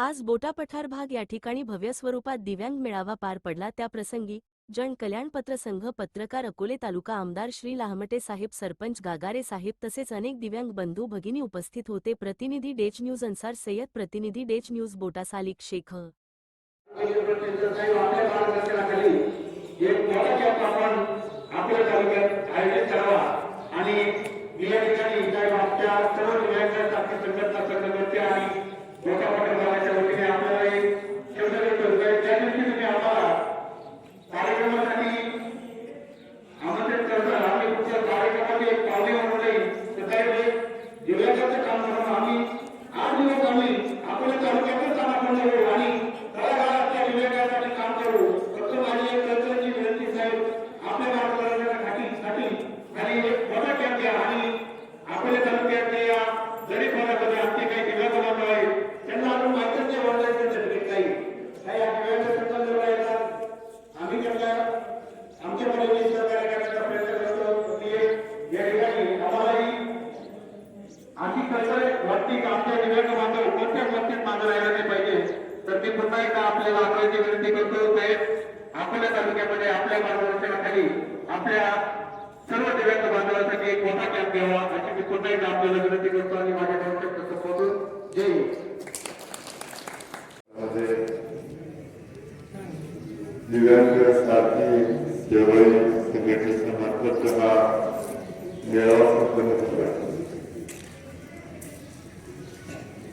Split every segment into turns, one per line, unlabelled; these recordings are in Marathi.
आज बोटापठार भाग या ठिकाणी भव्य स्वरूपात दिव्यांग मेळावा पार पडला. त्याप्रसंगी जन कल्याण पत्र संघ पत्रकार अकोले तालुका आमदार श्री लाहमटे साहेब सरपंच गागारे साहेब तसेच अनेक दिव्यांग बंधू भगिनी उपस्थित होते. प्रतिनिधी डेच न्यूज अन्सार सय्यद प्रतिनिधी डेच न्यूज बोटा सालिक शेख
आणि या ठिकाणी वतीने आपल्याला एक शब्द व्यक्त होत आहे त्या दिवशी तुम्ही आम्हाला कार्यक्रमासाठी आमंत्रित करताना आम्ही तुमच्या कार्यक्रमाचे एक पावले म्हणून तर काही दिव्यांगाचं काम करून आम्ही आठ दिवस आम्ही आपल्या तालुक्यातच काम करू आणि तळागाळातल्या दिव्यांगासाठी काम करू फक्त माझी एक कळकळीची विनंती साहेब आपल्या मार्गदर्शनाखाली साठी आणि एक मोठा कॅम्प घ्या आणि आपल्या तालुक्यातल्या या गरीब भागामध्ये आमचे काही दिव्यांग बांधव आहेत त्यांना अजून माहितीच नाही ऑनलाईन सर्टिफिकेट काही काही या दिव्यांग संकल्पना येतात आम्ही त्यांना आमच्या परीने सहकार्य करण्याचा प्रयत्न करतो की या ठिकाणी आम्हालाही अशी कळकळ वाटते की आमच्या दिव्यांग बांधव प्रत्येक बाबतीत मागे राहिला नाही पाहिजे तर मी पुन्हा एकदा आपल्याला आग्रहाची विनंती करतो ते आपल्या तालुक्यामध्ये आपल्या मार्गदर्शनाखाली आपल्या सर्व दिव्यांग बांधवांसाठी एक मोठा कॅम्प घ्यावा अशी मी पुन्हा एकदा आपल्याला विनंती करतो आणि माझ्या गावच्या संबोधून जय
दिव्यांग साथी जवळ संघटनेचा मार्फत हा मेळावा संपन्न झाला.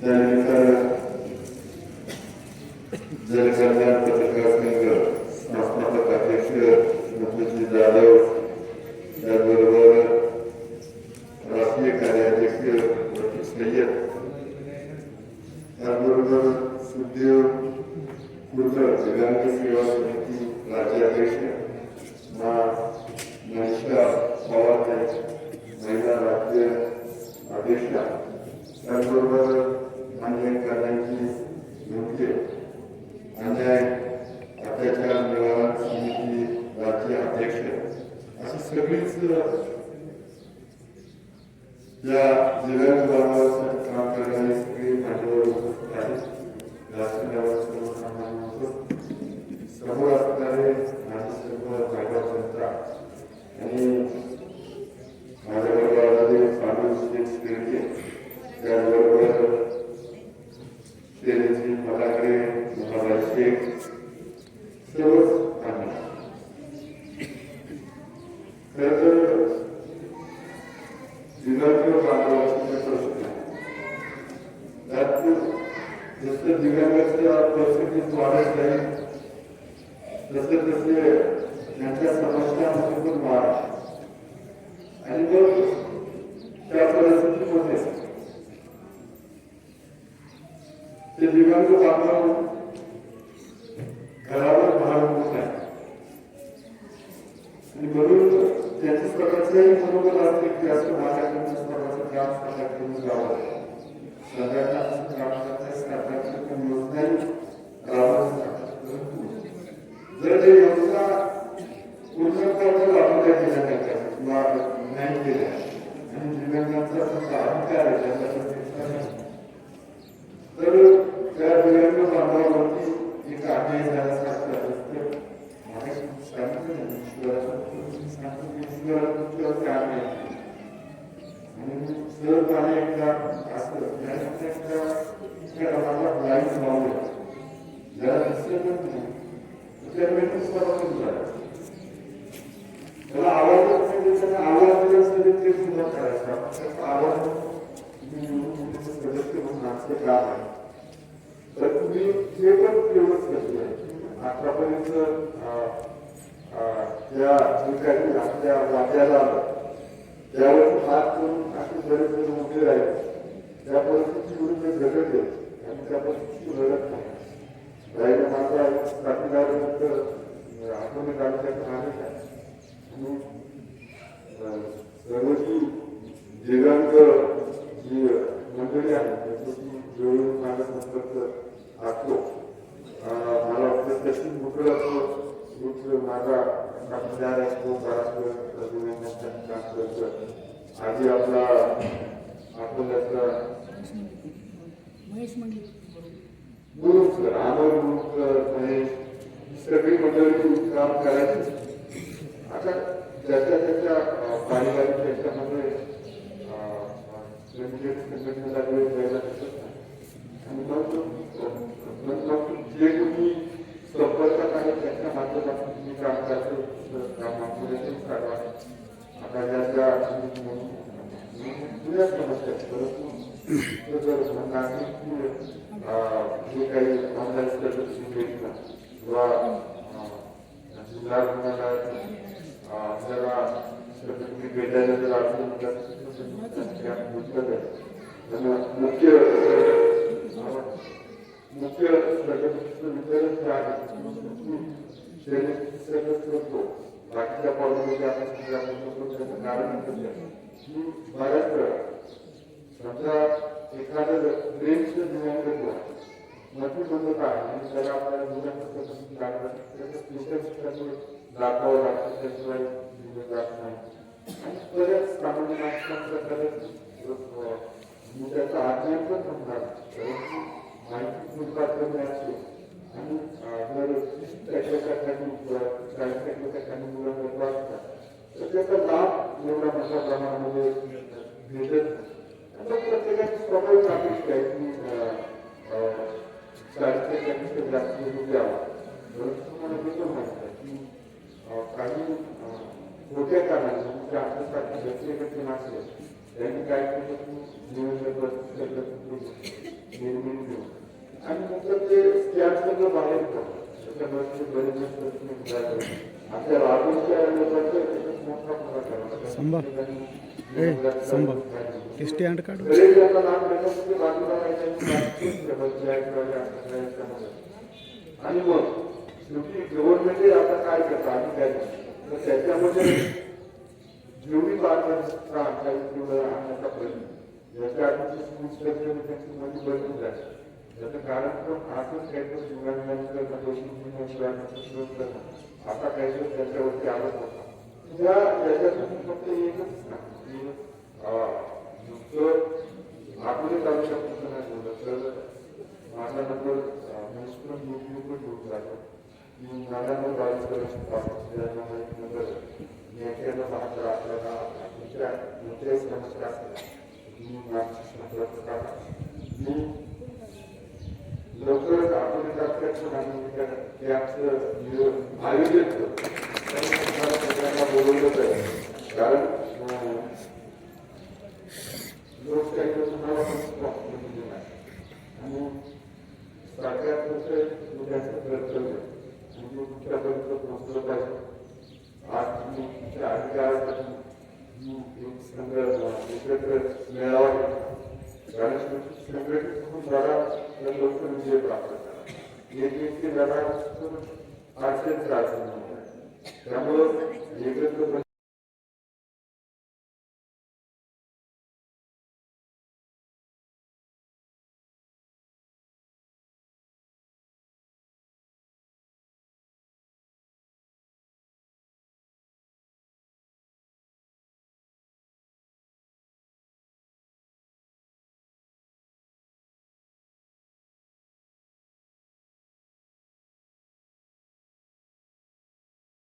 त्यानंतर जनकल्याण पत्रकार संघ संस्थापक अध्यक्ष नकुलजी जाधव त्याचबरोबर राष्ट्रीय कार्याध्यक्ष वकील सय्यद त्याचबरोबर सुखदेव खुर्द दिव्यांग सेवा समिती राज्याध्यक्ष मा मनीषा पवार महिला राज्य अध्यक्षा त्याचबरोबर अन्याय करण्याची योग्य अन्याय अत्याचार निवारण समिती राज्य अध्यक्ष अशी सगळीच या दिव्यांग वाढत जाईल तसे त्यांच्या समस्यांमध्ये पण वाढ. आणि मग त्या परिस्थितीमध्ये ते दिव्यांग बांधव घरावर भार होत आहे. आणि म्हणून त्याची स्वतःचंही बरोबर असते की असं माझ्याकडून स्वतःचं काम स्वतःकडून जावं. सगळ्यांना काम करता सरकारची पण जर ते योजना पूर्णत्वाच्या राबवल्या गेल्या नाही किंवा नाही आणि दिव्यांगांचा फक्त आहे तर त्या दिव्यांग बांधवावरती एक अन्याय झाल्यासारखं असतं. मला सांगितलं ईश्वराचं ईश्वराचं आहे. एकदा असं त्यानंतर एकदा लाईन लावलं जरा दिसलं पण नाही तर त्या वेळेस त्याला त्याला आवाज दिला तरी ते सुद्धा करायचं. आवाज सदस्य म्हणून आमचं काम आहे. तर तुम्ही हे पण तेवढंच केलं आतापर्यंत त्या ठिकाणी आपल्या वाट्याला त्यावर हात करून असे बरेच जण उभे राहिले त्या परिस्थिती ते झगडले आणि त्या परिस्थिती लढत नाही. राहिलं माझा साथीदारानंतर आपण तालुक्याचा माणूस आहे आणि अं, सर्व जी मंडळी आहे त्यांच्याशी वेळोवेळी माझा संपर्क असतो मला वाटतं त्याची मोठं असतो मित्र माझा कामदार असतो बराच दिव्यांगांसाठी काम ग्रुप आमर ग्रुप आहे
सगळी मंडळी
काम करायची आता ज्याच्या त्याच्या पारिवारिक त्याच्यामध्ये संघटना लागले द्यायला आणि मग जे तुम्ही संपर्कात आहे त्यांच्या माध्यमातून तुम्ही काम करतो कामापुढे काढवा आता ज्याच्या समस्या परंतु जे काही ऑनलाईन किंवा जिल्हा रुग्णालयात आपल्याला तुम्ही भेटायला जर अडचण त्यांना मुख्य मुख्य आहे करतो बाकीच्या फॉर्ममध्ये आपण कारण बऱ्याच वेळा समजा एखादं ट्रेनचं घेतलं नक्की बंद काय आणि त्याला आपल्याला दिव्यांग पद्धतीने लागलं त्याचं स्पेशल त्याचं दाखवावं लागतं त्याशिवाय दिलं जात नाही आणि बऱ्याच सामान्य माणसांचा बऱ्याच मी त्याचा आज्ञा पण म्हणणार परंतु माहिती फुलपात्र असते आणि जर त्याच्यासाठी काही त्याच्यासाठी मुलं मोठं तर त्याचा लाभ एवढा मोठ्या प्रमाणामध्ये भेटत नाही. आता प्रत्येकाची स्वाभाविक अपेक्षा आहे की अं, जास्त निधी द्यावा परंतु तुम्हाला हे पण माहीत आहे की काही मोठ्या खोट्या कारणाने म्हणजे आपल्यासारखी व्यक्तिगत माणसं त्यांनी काय केलं की निर्मिती देऊन आणि नंतर ते स्कॅम सगळं बाहेर पडलं. त्याच्यामध्ये बरेच प्रश्न आपल्या राजूच्या लोकांचं
संभा. ए, संभा. टेस्टी स्टँड काढ.
आणि मग शेवटी गव्हर्नमेंट आता काय करतं आणि काय तर त्याच्यामध्ये जेवढी पारदर्शकता आणता तेवढं आणण्याचा प्रयत्न याच्या आधी स्कूल त्यांची मध्ये बदलून जाते त्याचं कारण आता आजच काहीतरी शिवरायांचं दोषी आता काहीतरी त्याच्यावरती आरोप होता त्या याच्यातून फक्त एकच ना की अं, शकतो आपले नाही बोलत. तर माझा नंबर म्युन्सिपल युट्यूबवर घेऊन जातो बावीस वर्ष नंबर मी एक्क्याण्णव आपल्याला. तुमच्या कोणत्याही समस्या असल्या तुम्ही संपर्क करा. मी लवकरच आपण तात्काळ आम्ही आयोजन करतो त्यामुळे तुम्हाला सगळ्यांना बोलवलं जाईल कारण अं, लोकशाहीला तुम्हाला पण स्वातंत्र्य दिलेलं आहे आणि सगळ्यात मोठं उद्याचं कर्तव्य म्हणजे तुमच्यापर्यंत पोहोचलं पाहिजे आज तुम्ही तुमच्या अधिकारासाठी ही एक संघ एकत्र मेळावा घेतला. कारण शेवटी संघटित होऊन लढा तर लवकर विजय प्राप्त करा एक त्यामुळं एकत्र